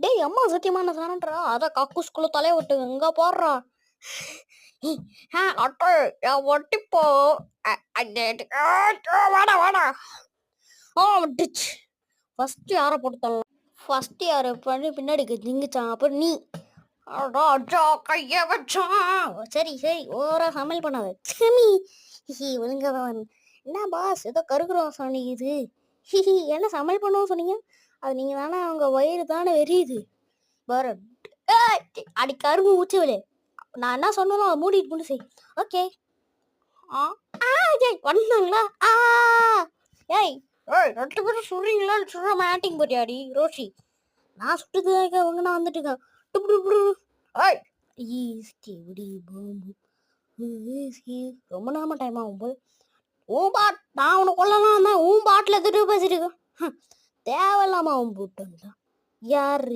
டேய் அம்மா சத்தியமான சாரன்றா அத கக்கூஸ்குள்ள தலைய விட்டு எங்க போடுறா? அட்டை ஒட்டிப்போ வாடா வாடா. ஆ விட்டுச்சு ஃபர்ஸ்ட் யாரை போட்டு ஃபர்ஸ்ட் யாரை? பண்ணி பின்னாடி திங்குச்சான் அப்புறம் நீ. கைய வச்சான் சரி சரி. ஓரா சமையல் பண்ணாத. சமி ஒழுங்கதான் என்ன பாஸ் ஏதோ கருக்குறோம் சொன்னீங்க ஹிஹி என்ன சமையல் பண்ணவும் சொன்னீங்க? அது நீங்க தானே அவங்க வயிறு தானே வெறியுது ஏய், அடி கரும்பு ஊச்சுவலே நான் என்ன சொன்னாலும் அதை மூடிட்டு மூடி செய். ஓகே. ஆ ஆ ஏய் வந்தாங்களா? ஆ ஏய் ஏய். ரெண்டு பேரும் சுடுறீங்களா? சுடுற மாட்டிங் போட்டியாடி ரோஷி? நான் சுட்டுது அவங்க நான் வந்துட்டு இருக்கேன் டுப் டுப். ஏய். ஈஸ்கி விடி பாம்பு. ரொம்ப நேரமா டைம் ஆகும் போது பாட் நான் உனக்கு கொல்லலாம் தான் உன் பாட்டில் திருப்பி பேசிட்டு தேவையில்லாம அவன் போட்டு வந்தான் யாரு